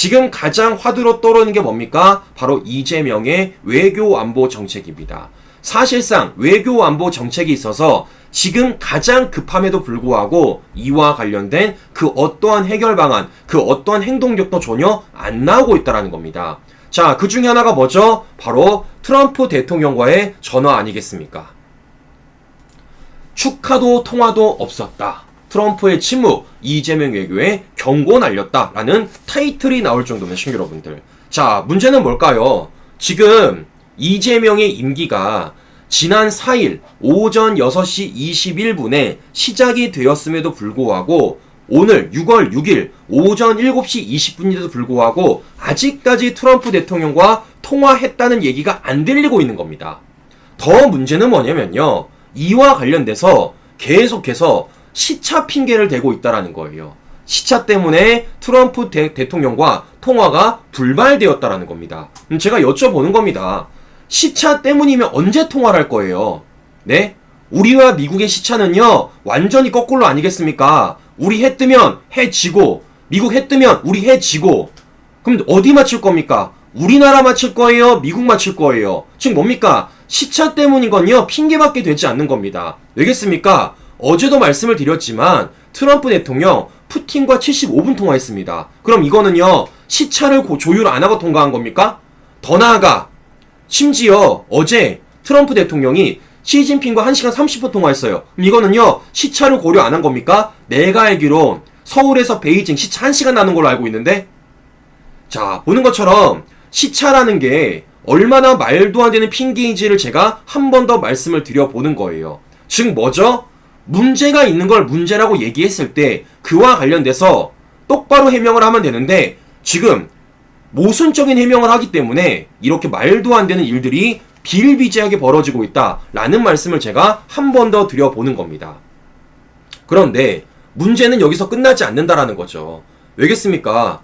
지금 가장 화두로 떠오르는 게 뭡니까? 바로 이재명의 외교 안보 정책입니다. 사실상 외교 안보 정책이 있어서 지금 가장 급함에도 불구하고 이와 관련된 그 어떠한 해결 방안, 그 어떠한 행동력도 전혀 안 나오고 있다라는 겁니다. 자, 그 중에 하나가 뭐죠? 바로 트럼프 대통령과의 전화 아니겠습니까? 축하도 통화도 없었다. 트럼프의 침묵, 이재명 외교에 경고 날렸다라는 타이틀이 나올 정도면 신 여러분들. 자, 문제는 뭘까요? 지금 이재명의 임기가 지난 4일 오전 6시 21분에 시작이 되었음에도 불구하고 오늘 6월 6일 오전 7시 20분인데도 불구하고 아직까지 트럼프 대통령과 통화했다는 얘기가 안 들리고 있는 겁니다. 더 문제는 뭐냐면요. 이와 관련돼서 계속해서 시차 핑계를 대고 있다라는 거예요. 시차 때문에 트럼프 대, 통령과 통화가 불발되었다라는 겁니다. 음, 제가 여쭤보는 겁니다. 시차 때문이면 언제 통화를 할 거예요? 네? 우리와 미국의 시차는요, 완전히 거꾸로 아니겠습니까? 우리 해 뜨면 해 지고, 미국 해 뜨면 우리 해 지고, 그럼 어디 맞출 겁니까? 우리나라 맞출 거예요? 미국 맞출 거예요? 즉 뭡니까? 시차 때문인 건요, 핑계밖에 되지 않는 겁니다. 왜겠습니까? 어제도 말씀을 드렸지만, 트럼프 대통령, 푸틴과 75분 통화했습니다. 그럼 이거는요, 시차를 조율 안 하고 통과한 겁니까? 더 나아가, 심지어 어제 트럼프 대통령이 시진핑과 1시간 30분 통화했어요. 그럼 이거는요, 시차를 고려 안 한 겁니까? 내가 알기론 서울에서 베이징 시차 1시간 나는 걸로 알고 있는데? 자, 보는 것처럼 시차라는 게 얼마나 말도 안 되는 핑계인지를 제가 한 번 더 말씀을 드려보는 거예요. 즉, 뭐죠? 문제가 있는 걸 문제라고 얘기했을 때 그와 관련돼서 똑바로 해명을 하면 되는데 지금 모순적인 해명을 하기 때문에 이렇게 말도 안 되는 일들이 비일비재하게 벌어지고 있다라는 말씀을 제가 한 번 더 드려보는 겁니다. 그런데 문제는 여기서 끝나지 않는다라는 거죠. 왜겠습니까?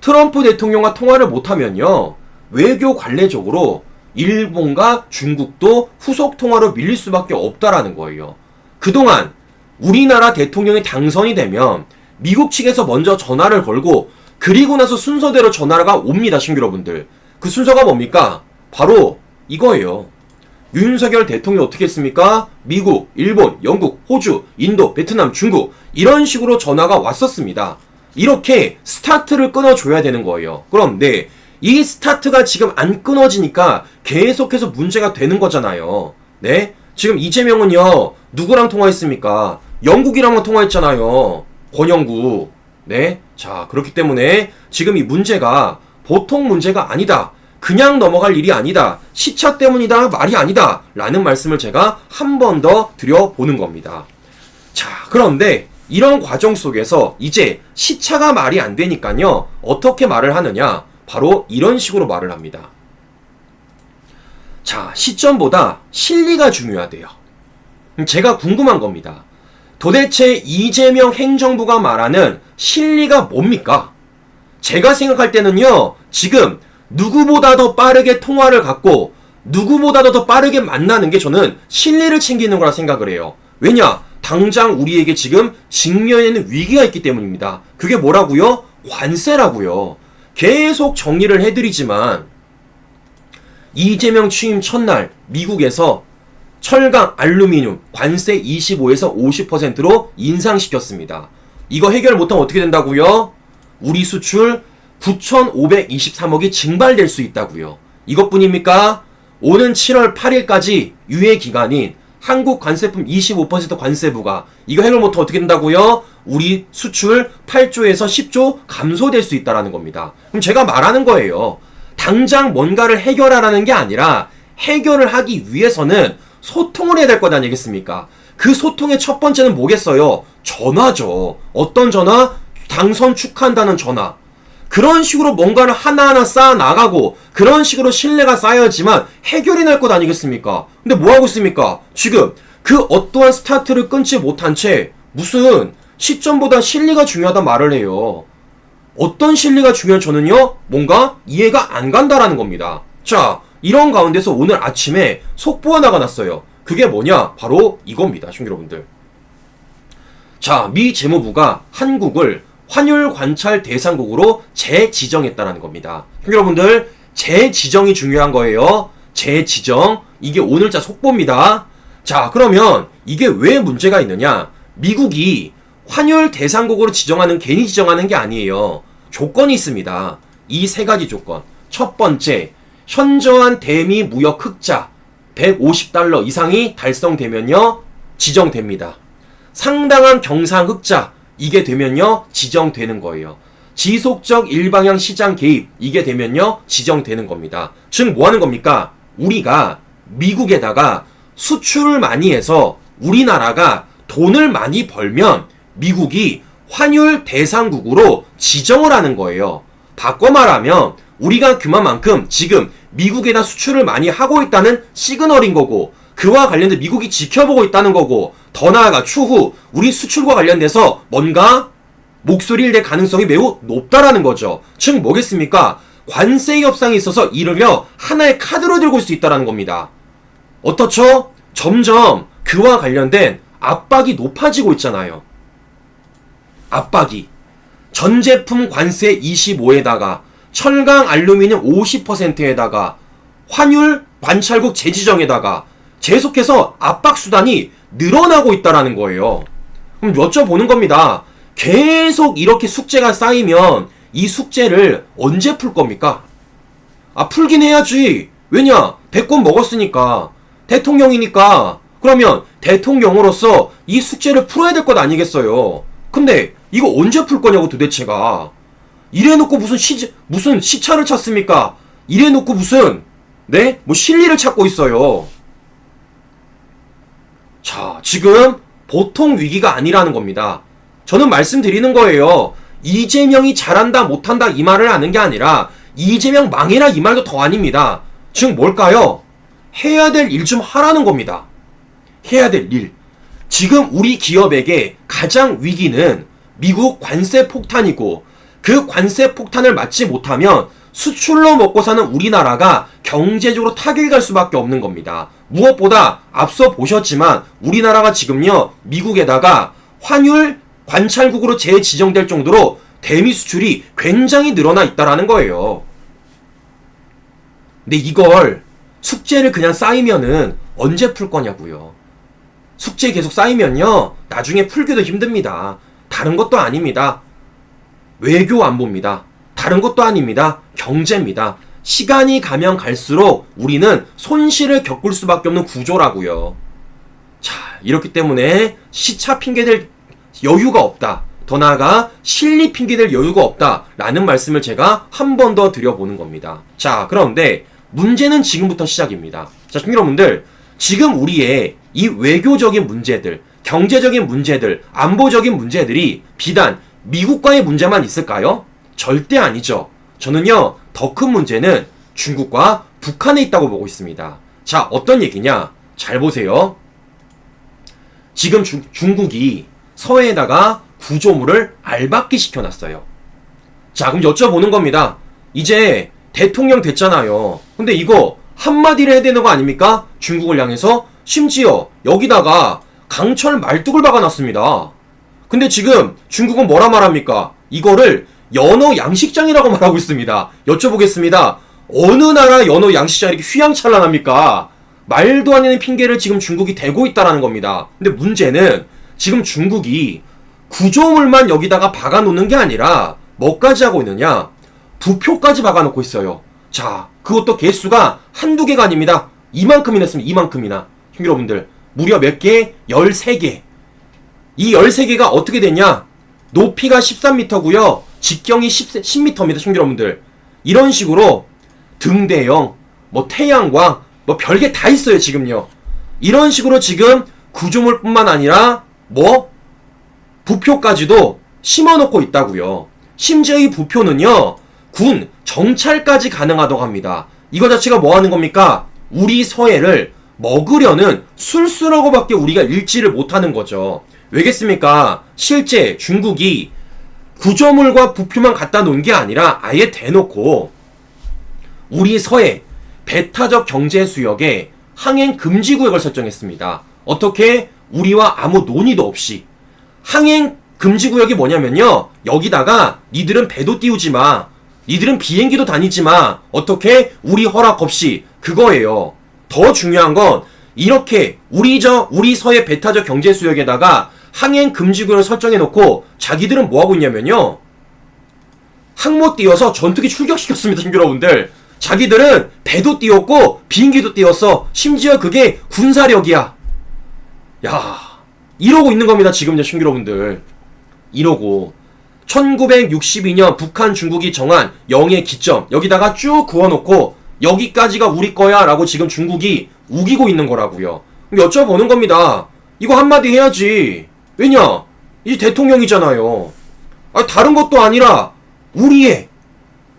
트럼프 대통령과 통화를 못하면요. 외교 관례적으로 일본과 중국도 후속 통화로 밀릴 수밖에 없다라는 거예요. 그동안 우리나라 대통령이 당선이 되면 미국 측에서 먼저 전화를 걸고 그리고 나서 순서대로 전화가 옵니다, 신규러분들. 그 순서가 뭡니까? 바로 이거예요. 윤석열 대통령 어떻게 했습니까? 미국, 일본, 영국, 호주, 인도, 베트남, 중국 이런 식으로 전화가 왔었습니다. 이렇게 스타트를 끊어줘야 되는 거예요. 그런데 이 스타트가 지금 안 끊어지니까 계속해서 문제가 되는 거잖아요. 네? 지금 이재명은요, 누구랑 통화했습니까? 영국이랑만 통화했잖아요. 권영국. 네? 자, 그렇기 때문에 지금 이 문제가 보통 문제가 아니다. 그냥 넘어갈 일이 아니다. 시차 때문이다. 말이 아니다. 라는 말씀을 제가 한 번 더 드려보는 겁니다. 자, 그런데 이런 과정 속에서 이제 시차가 말이 안 되니까요. 어떻게 말을 하느냐? 바로 이런 식으로 말을 합니다. 자, 시점보다 실리가 중요하대요. 제가 궁금한 겁니다. 도대체 이재명 행정부가 말하는 실리가 뭡니까? 제가 생각할 때는요, 지금 누구보다 더 빠르게 통화를 갖고 누구보다도 더 빠르게 만나는 게 저는 신뢰를 챙기는 거라 생각을 해요. 왜냐? 당장 우리에게 지금 직면에는 위기가 있기 때문입니다. 그게 뭐라고요? 관세라고요. 계속 정리를 해드리지만 이재명 취임 첫날 미국에서 철강, 알루미늄 관세 25에서 50%로 인상시켰습니다. 이거 해결 못하면 어떻게 된다고요? 우리 수출 9,523억이 증발될 수 있다고요. 이것뿐입니까? 오는 7월 8일까지 유예 기간인 한국 관세품 25% 관세부가 이거 해결 못하면 어떻게 된다고요? 우리 수출 8조에서 10조 감소될 수 있다라는 겁니다. 그럼 제가 말하는 거예요. 당장 뭔가를 해결하라는 게 아니라 해결을 하기 위해서는 소통을 해야 될 것 아니겠습니까? 그 소통의 첫 번째는 뭐겠어요? 전화죠. 어떤 전화? 당선 축하한다는 전화. 그런 식으로 뭔가를 하나하나 쌓아 나가고 그런 식으로 신뢰가 쌓여야지만 해결이 날 것 아니겠습니까? 근데 뭐 하고 있습니까? 지금 그 어떠한 스타트를 끊지 못한 채 무슨 시점보다 실리가 중요하다 말을 해요. 어떤 실리가 중요한 저는요, 뭔가 이해가 안 간다라는 겁니다. 자, 이런 가운데서 오늘 아침에 속보 하나가 났어요. 그게 뭐냐? 바로 이겁니다, 여러분들. 자, 미 재무부가 한국을 환율 관찰 대상국으로 재지정했다라는 겁니다. 여러분들 재지정이 중요한 거예요. 재지정 이게 오늘자 속보입니다. 자 그러면 이게 왜 문제가 있느냐? 미국이 환율 대상국으로 지정하는 괜히 지정하는 게 아니에요. 조건이 있습니다. 이 세 가지 조건. 첫 번째, 현저한 대미 무역 흑자 150달러 이상이 달성되면요 지정됩니다. 상당한 경상 흑자 이게 되면요 지정되는 거예요. 지속적 일방향 시장 개입 이게 되면요 지정되는 겁니다. 즉 뭐 하는 겁니까? 우리가 미국에다가 수출을 많이 해서 우리나라가 돈을 많이 벌면 미국이 환율 대상국으로 지정을 하는 거예요. 바꿔 말하면 우리가 그만큼 지금 미국에다 수출을 많이 하고 있다는 시그널인 거고 그와 관련된 미국이 지켜보고 있다는 거고 더 나아가 추후 우리 수출과 관련돼서 뭔가 목소리를 낼 가능성이 매우 높다라는 거죠. 즉 뭐겠습니까? 관세 협상이 있어서 이를요 하나의 카드로 들고 올 수 있다라는 겁니다. 어떻죠? 점점 그와 관련된 압박이 높아지고 있잖아요. 압박이 전 제품 관세 25에다가 철강 알루미늄 50%에다가 환율 관찰국 재지정에다가 계속해서 압박 수단이 늘어나고 있다라는 거예요. 그럼 여쭤보는 겁니다. 계속 이렇게 숙제가 쌓이면 이 숙제를 언제 풀 겁니까? 아, 풀긴 해야지. 왜냐? 대권 먹었으니까. 대통령이니까. 그러면 대통령으로서 이 숙제를 풀어야 될 것 아니겠어요? 근데 이거 언제 풀 거냐고 도대체가. 이래놓고 무슨 시, 무슨 시차를 찾습니까? 이래놓고 무슨, 네? 뭐 실리를 찾고 있어요. 자, 지금 보통 위기가 아니라는 겁니다. 저는 말씀드리는 거예요. 이재명이 잘한다, 못한다, 이 말을 하는 게 아니라, 이재명 망해라, 이 말도 더 아닙니다. 즉, 뭘까요? 해야 될 일 좀 하라는 겁니다. 해야 될 일. 지금 우리 기업에게 가장 위기는 미국 관세 폭탄이고, 그 관세 폭탄을 맞지 못하면 수출로 먹고 사는 우리나라가 경제적으로 타격이 갈 수밖에 없는 겁니다. 무엇보다 앞서 보셨지만 우리나라가 지금요 미국에다가 환율 관찰국으로 재지정될 정도로 대미 수출이 굉장히 늘어나 있다라는 거예요. 근데 이걸 숙제를 그냥 쌓이면은 언제 풀 거냐고요. 숙제 계속 쌓이면요 나중에 풀기도 힘듭니다. 다른 것도 아닙니다. 외교 안보입니다. 다른 것도 아닙니다. 경제입니다. 시간이 가면 갈수록 우리는 손실을 겪을 수밖에 없는 구조라고요. 자, 이렇기 때문에 시차 핑계될 여유가 없다. 더 나아가 실리 핑계될 여유가 없다. 라는 말씀을 제가 한 번 더 드려보는 겁니다. 자, 그런데 문제는 지금부터 시작입니다. 자, 여러분들, 지금 우리의 이 외교적인 문제들, 경제적인 문제들, 안보적인 문제들이 비단 미국과의 문제만 있을까요? 절대 아니죠. 저는요, 더 큰 문제는 중국과 북한에 있다고 보고 있습니다. 자, 어떤 얘기냐? 잘 보세요. 지금 주, 중국이 서해에다가 구조물을 알박기 시켜놨어요. 자, 그럼 여쭤보는 겁니다. 이제 대통령 됐잖아요. 근데 이거 한마디를 해야 되는 거 아닙니까? 중국을 향해서 심지어 여기다가 강철 말뚝을 박아놨습니다. 근데 지금 중국은 뭐라 말합니까? 이거를 연어 양식장이라고 말하고 있습니다. 여쭤보겠습니다. 어느 나라 연어 양식장이 이렇게 휘황찬란합니까? 말도 안 되는 핑계를 지금 중국이 대고 있다라는 겁니다. 근데 문제는 지금 중국이 구조물만 여기다가 박아놓는 게 아니라 뭐까지 하고 있느냐? 부표까지 박아놓고 있어요. 자, 그것도 개수가 한두 개가 아닙니다. 이만큼이나 했습니다. 이만큼이나. 여러분들, 무려 몇 개? 13개. 이 13개가 어떻게 됐냐? 높이가 13m고요. 직경이 10, 10m입니다. 여러분들. 이런 식으로 등대형, 뭐 태양광, 뭐 별게 다 있어요, 지금요. 이런 식으로 지금 구조물뿐만 아니라 뭐 부표까지도 심어놓고 있다고요. 심지어 이 부표는요, 군 정찰까지 가능하다고 합니다. 이거 자체가 뭐 하는 겁니까? 우리 서해를 먹으려는 술수라고밖에 우리가 읽지를 못하는 거죠. 왜겠습니까? 실제 중국이 구조물과 부표만 갖다 놓은 게 아니라 아예 대놓고 우리 서해 배타적 경제 수역에 항행 금지 구역을 설정했습니다. 어떻게 우리와 아무 논의도 없이 항행 금지 구역이 뭐냐면요. 여기다가 니들은 배도 띄우지 마. 니들은 비행기도 다니지 마. 어떻게? 우리 허락 없이. 그거예요. 더 중요한 건 이렇게 우리 저 우리 서해 배타적 경제 수역에다가 항행 금지구역을 설정해 놓고 자기들은 뭐 하고 있냐면요. 항모 띄워서 전투기 출격시켰습니다, 여러분들. 자기들은 배도 띄웠고 비행기도 띄웠어. 심지어 그게 군사력이야. 야, 이러고 있는 겁니다, 지금 요 여러분들. 이러고 1962년 북한 중국이 정한 영의 기점 여기다가 쭉 그어놓고 여기까지가 우리 거야라고 지금 중국이 우기고 있는 거라고요. 여쭤보는 겁니다. 이거 한마디 해야지. 왜냐? 이 대통령이잖아요. 아, 다른 것도 아니라 우리의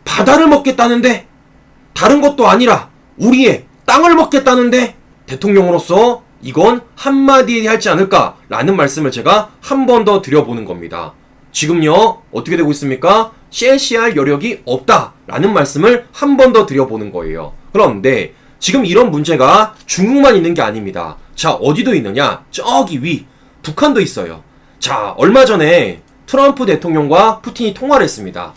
바다를 먹겠다는데 다른 것도 아니라 우리의 땅을 먹겠다는데 대통령으로서 이건 한마디 할지 않을까라는 말씀을 제가 한 번 더 드려보는 겁니다. 지금요 어떻게 되고 있습니까? CLCR 여력이 없다라는 말씀을 한 번 더 드려보는 거예요. 그런데 지금 이런 문제가 중국만 있는 게 아닙니다. 자 어디도 있느냐? 저기 위 북한도 있어요. 자 얼마 전에 트럼프 대통령과 푸틴이 통화를 했습니다.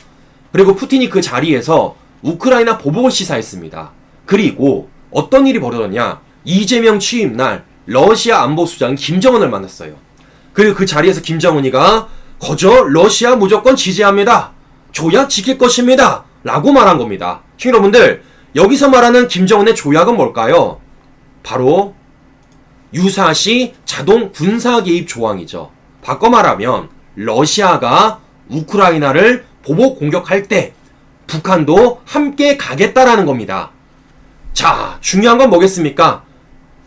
그리고 푸틴이 그 자리에서 우크라이나 보복을 시사했습니다. 그리고 어떤 일이 벌어졌냐? 이재명 취임 날 러시아 안보수장 김정은을 만났어요. 그리고 그 자리에서 김정은이가 거저 러시아 무조건 지지합니다. 조약 지킬 것입니다. 라고 말한 겁니다. 여러분들 여기서 말하는 김정은의 조약은 뭘까요? 바로 유사시 자동 군사 개입 조항이죠. 바꿔 말하면 러시아가 우크라이나를 보복 공격할 때 북한도 함께 가겠다라는 겁니다. 자, 중요한 건 뭐겠습니까?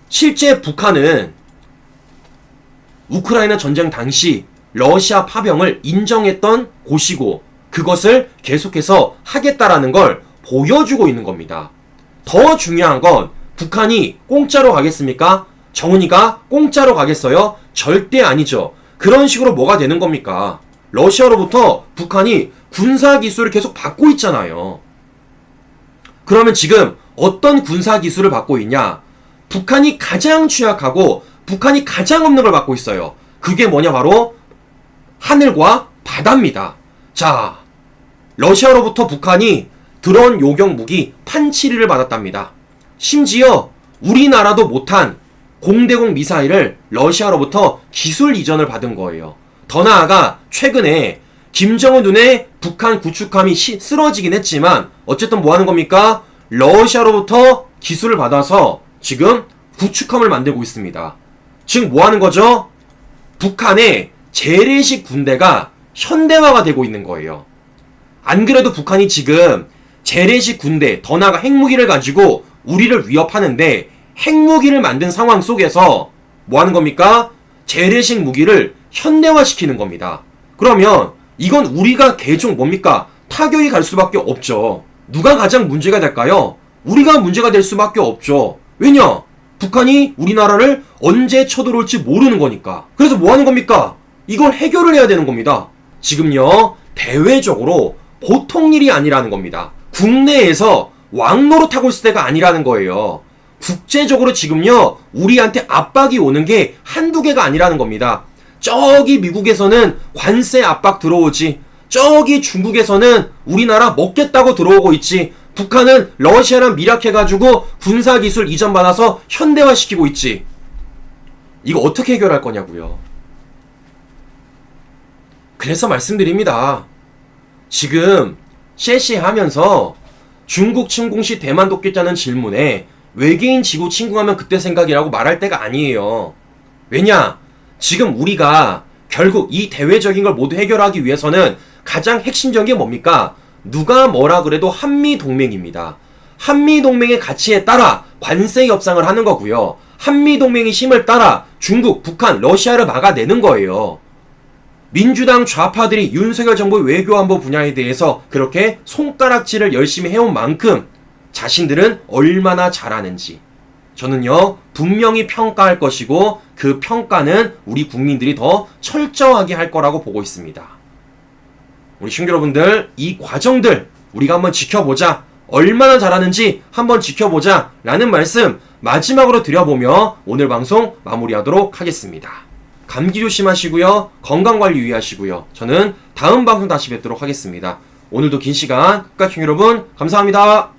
실제 북한은 우크라이나 전쟁 당시 러시아 파병을 인정했던 곳이고 그것을 계속해서 하겠다라는 걸 보여주고 있는 겁니다. 더 중요한 건 북한이 공짜로 가겠습니까? 정은이가 공짜로 가겠어요? 절대 아니죠. 그런 식으로 뭐가 되는 겁니까? 러시아로부터 북한이 군사 기술을 계속 받고 있잖아요. 그러면 지금 어떤 군사 기술을 받고 있냐? 북한이 가장 취약하고 북한이 가장 없는 걸 받고 있어요. 그게 뭐냐 바로 하늘과 바다입니다. 자, 러시아로부터 북한이 드론 요격 무기 판치리를 받았답니다. 심지어 우리나라도 못한 공대공 미사일을 러시아로부터 기술 이전을 받은 거예요. 더 나아가 최근에 김정은 눈에 북한 구축함이 시, 쓰러지긴 했지만 어쨌든 뭐 하는 겁니까? 러시아로부터 기술을 받아서 지금 구축함을 만들고 있습니다. 지금 뭐 하는 거죠? 북한의 재래식 군대가 현대화가 되고 있는 거예요. 안 그래도 북한이 지금 재래식 군대, 더 나아가 핵무기를 가지고 우리를 위협하는데 핵무기를 만든 상황 속에서 뭐 하는 겁니까? 재래식 무기를 현대화시키는 겁니다. 그러면 이건 우리가 대충 뭡니까? 타격이 갈 수밖에 없죠. 누가 가장 문제가 될까요? 우리가 문제가 될 수밖에 없죠. 왜냐? 북한이 우리나라를 언제 쳐들어올지 모르는 거니까. 그래서 뭐 하는 겁니까? 이걸 해결을 해야 되는 겁니다. 지금요, 대외적으로 보통 일이 아니라는 겁니다. 국내에서 왕노릇 하고 있을 때가 아니라는 거예요. 국제적으로 지금요, 우리한테 압박이 오는 게 한두 개가 아니라는 겁니다. 저기 미국에서는 관세 압박 들어오지. 저기 중국에서는 우리나라 먹겠다고 들어오고 있지. 북한은 러시아랑 밀약해가지고 군사기술 이전받아서 현대화시키고 있지. 이거 어떻게 해결할 거냐고요. 그래서 말씀드립니다. 지금 셰시 하면서 중국 침공 시 대만 돕겠다는 질문에 외계인 지구 침공하면 그때 생각이라고 말할 때가 아니에요. 왜냐? 지금 우리가 결국 이 대외적인 걸 모두 해결하기 위해서는 가장 핵심적인 게 뭡니까? 누가 뭐라 그래도 한미 동맹입니다. 한미 동맹의 가치에 따라 관세 협상을 하는 거고요. 한미 동맹의 힘을 따라 중국, 북한, 러시아를 막아내는 거예요. 민주당 좌파들이 윤석열 정부의 외교안보 분야에 대해서 그렇게 손가락질을 열심히 해온 만큼 자신들은 얼마나 잘하는지 저는요 분명히 평가할 것이고 그 평가는 우리 국민들이 더 철저하게 할 거라고 보고 있습니다. 우리 신규 여러분들 이 과정들 우리가 한번 지켜보자 얼마나 잘하는지 한번 지켜보자 라는 말씀 마지막으로 드려보며 오늘 방송 마무리하도록 하겠습니다. 감기 조심하시고요. 건강 관리 유의하시고요. 저는 다음 방송 다시 뵙도록 하겠습니다. 오늘도 긴 시간, 국가청 여러분, 감사합니다.